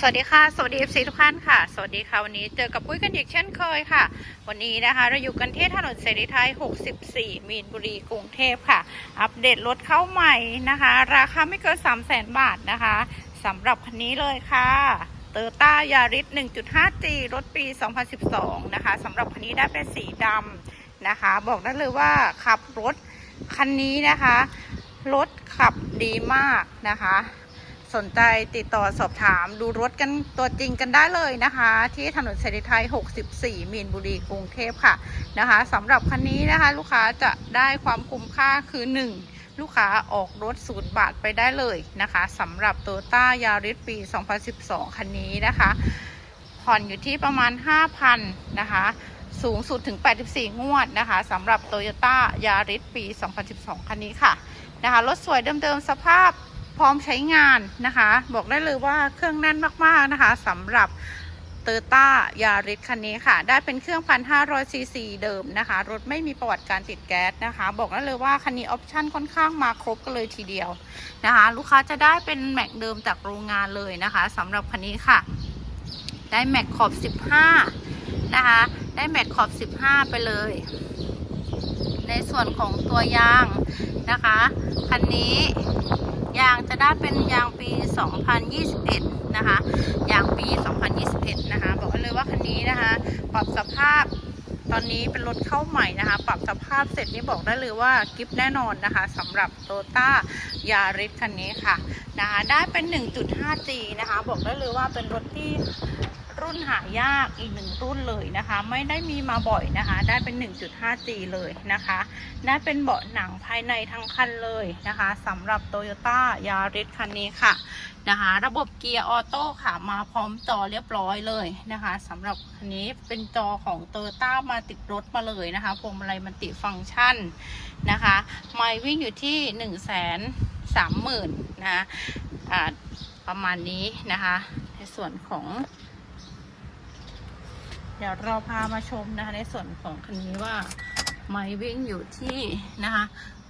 สวัสดีค่ะ สวัสดี FC ทุกท่านค่ะ สวัสดีค่ะ วันนี้เจอกับปุ้ยกันอีกเช่นเคยค่ะ วันนี้นะคะ เราอยู่กันที่ถนนเสรีไทย 64 มีนบุรี กรุงเทพค่ะ อัปเดตรถเข้าใหม่นะคะ ราคาไม่เกิน 3 0 0แสนบาทนะคะสำหรับคันนี้เลยค่ะเตอร์ต้ายาริส 1.5G รถปี 2012 นะคะสำหรับคันนี้ได้เป็นสีดำนะคะ บอกได้เลยว่าขับรถคันนี้นะคะ รถขับดีมากนะคะ สนใจติดต่อสอบถามดูรถกันตัวจริงกันได้เลยนะคะ ที่ถนนเสรีไทย 64 มีนบุรีกรุงเทพค่ะนะคะสำหรับคันนี้นะคะ ลูกค้าจะได้ความคุ้มค่าคือ 1 ลูกค้าออกรถศูนย์บาทไปได้เลยนะคะสำหรับโตต้ายาริสปี 2012 คันนี้นะคะ ผ่อนอยู่ที่ประมาณ 5,000 นะคะสูงสุดถึง 84 งวดนะคะสำหรับโตโยต้ายาริสปี 2012 คันนี้ค่ะนะคะรถสวยเดิมๆ สภาพ พร้อมใช้งานนะคะ บอกได้เลยว่าเครื่องแน่นมากๆนะคะสำหรับเตอร์ต้ายาริสคันนี้ค่ะ ได้เป็นเครื่อง 1,500ซีซีเดิมนะคะ รถไม่มีประวัติการติดแก๊สนะคะ บอกได้เลยว่าคันนี้ออปชั่นค่อนข้างมาครบกันเลยทีเดียวนะคะ ลูกค้าจะได้เป็นแม็กเดิมจากโรงงานเลยนะคะสำหรับคันนี้ค่ะ ได้แม็กขอบ 15 นะคะ ได้แม็กขอบ 15 ไปเลย ในส่วนของตัวยางนะคะคันนี้ยางจะได้เป็นยางปี 2021 นะคะ ยางปี 2021 นะคะ บอกเลยว่าคันนี้นะคะ ปรับสภาพตอนนี้เป็นรถเข้าใหม่นะคะ ปรับสภาพเสร็จนี่บอกได้เลยว่ากิฟแน่นอนนะคะสำหรับโตต้ายาริสคันนี้ค่ะนะคะได้เป็น 1.5G นะคะ บอกได้เลยว่าเป็นรถที่ รุ่นหายากอีกหนึ่งรุ่นเลยนะคะ ไม่ได้มีมาบ่อยนะคะ ได้เป็น 1.5G เลยนะคะ ได้เป็นเบาะหนังภายในทั้งคันเลยนะคะสำหรับโตโยต้ายาริสคันนี้ค่ะนะคะ ระบบเกียร์ออโต้ค่ะ มาพร้อมจอเรียบร้อยเลยนะคะสำหรับคันนี้เป็นจอของโตโยต้ามาติดรถมาเลยนะคะพวงมาลัยมันติฟังก์ชันนะคะไมล์วิ่งอยู่ที่1นึ่งแสนสามหมื่นนะะประมาณนี้นะคะ ในส่วนของ เดี๋ยวเราพามาชมนะคะในส่วนของคันนี้ว่าไม้วิ่งอยู่ที่นะคะ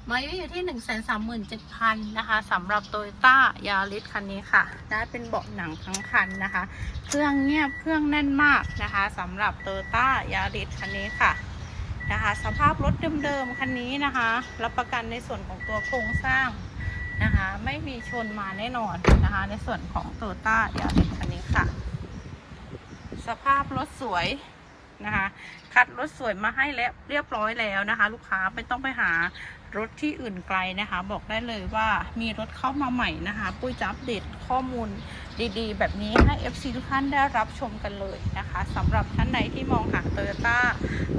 ไม้วิ่งอยู่ที่หนึ่งแสนสามหมื่นเจ็ดพันนะคะสำหรับโตโยต้ายาริสคันนี้ค่ะได้เป็นเบาะหนังทั้งคันนะคะ เครื่องเงียบเครื่องแน่นมากนะคะสำหรับโตโยต้ายาริสคันนี้ค่ะนะคะสภาพรถเดิมๆคันนี้นะคะ รับประกันในส่วนของตัวโครงสร้างนะคะ ไม่มีชนมาแน่นอนนะคะ ในส่วนของโตโยต้ายาริสคันนี้ค่ะ สภาพรถสวยนะคะ คัดรถสวยมาให้แล้วเรียบร้อยแล้วนะคะ ลูกค้าไม่ต้องไปหารถที่อื่นไกลนะคะ บอกได้เลยว่ามีรถเข้ามาใหม่นะคะ ปุ้ยจะอัปเดตข้อมูลดีๆ แบบนี้ให้ FC ทุกท่านได้รับชมกันเลยนะคะสำหรับท่านใดที่มองหา t o y ยต้า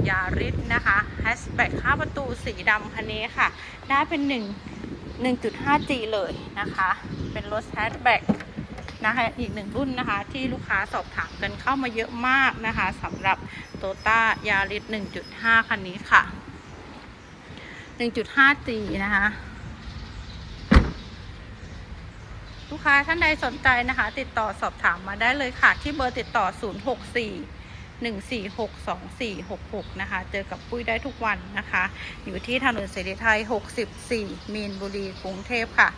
ยาริสนะคะแฮชแบ็ก5ประตูสีดำคันนี้ค่ะ ได้เป็น 1 1.5G เลยนะคะ เป็นรถแฮชแบ็ก นะคะอีกหนึ่งรุ่นนะคะที่ลูกค้าสอบถามกันเข้ามาเยอะมากนะคะสำหรับโตต้ายาริส1.5 คันนี้ค่ะ 1.5G นะคะลูกค้าท่านใดสนใจนะคะ ติดต่อสอบถามมาได้เลยค่ะ ที่เบอร์ติดต่อ 064 1462466นะคะ เจอกับปุ้ยได้ทุกวันนะคะ อยู่ที่ถนนเสรีไทย 64 มีนบุรีกรุงเทพค่ะ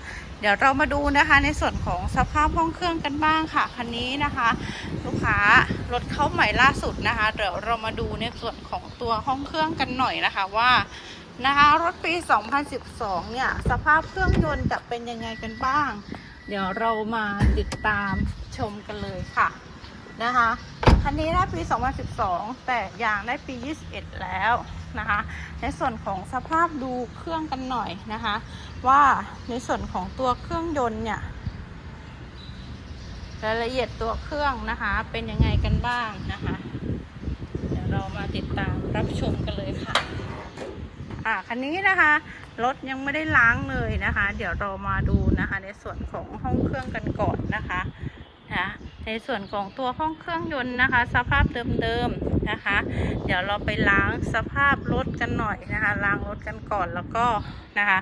เดี๋ยวเรามาดูนะคะในส่วนของสภาพห้องเครื่องกันบ้างค่ะ คันนี้นะคะ ลูกค้ารถเข้าใหม่ล่าสุดนะคะ เดี๋ยวเรามาดูในส่วนของตัวห้องเครื่องกันหน่อยนะคะว่านะคะรถปี 2012 เนี่ย สภาพเครื่องยนต์จะเป็นยังไงกันบ้าง เดี๋ยวเรามาติดตามชมกันเลยค่ะนะคะ คันนี้ได้ปี 2012 แต่ยางได้ปี 21 แล้วนะคะ ในส่วนของสภาพดูเครื่องกันหน่อยนะคะ ว่าในส่วนของตัวเครื่องยนต์เนี่ยรายละเอียดตัวเครื่องนะคะ เป็นยังไงกันบ้างนะคะ เดี๋ยวเรามาติดตามรับชมกันเลยค่ะ อ่าคันนี้นะคะรถยังไม่ได้ล้างเลยนะคะ เดี๋ยวเรามาดูนะคะ ในส่วนของห้องเครื่องกันก่อนนะคะนะ ในส่วนของตัวห้องเครื่องยนต์นะคะ สภาพเดิมๆนะคะ เดี๋ยวเราไปล้างสภาพรถกันหน่อยนะคะ ล้างรถกันก่อนแล้วก็นะคะ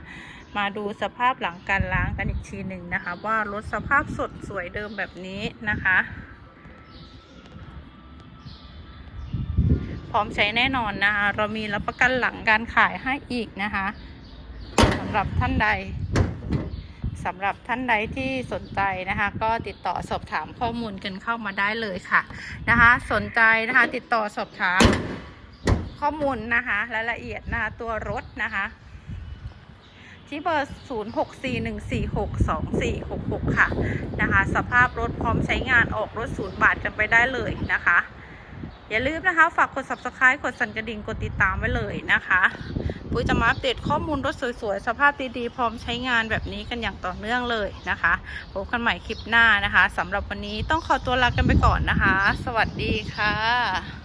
มาดูสภาพหลังการล้างกันอีกทีหนึ่งนะคะ ว่ารถสภาพสดสวยเดิมแบบนี้นะคะ พร้อมใช้แน่นอนนะคะ เรามีรับประกันหลังการขายให้อีกนะคะสำหรับท่านใด สำหรับท่านใดที่สนใจนะคะ ก็ติดต่อสอบถามข้อมูลกันเข้ามาได้เลยค่ะนะคะ สนใจนะคะติดต่อสอบถามข้อมูลนะคะรายละเอียดนะคะตัวรถนะคะที่เบอร์ 0641462466 ค่ะนะคะ สภาพรถพร้อมใช้งานออกรถศูนย์บาทกันไปได้เลยนะคะ อย่าลืมนะคะ ฝากกด subscribe กดสั่นกระดิ่งกดติดตามไว้เลยนะคะปุ้ยจะมาอัปเดตข้อมูลรถสวยๆ สภาพดีๆ พร้อมใช้งานแบบนี้กันอย่างต่อเนื่องเลยนะคะพบกันใหม่คลิปหน้านะคะสำหรับวันนี้ต้องขอตัวลากันไปก่อนนะคะ สวัสดีค่ะ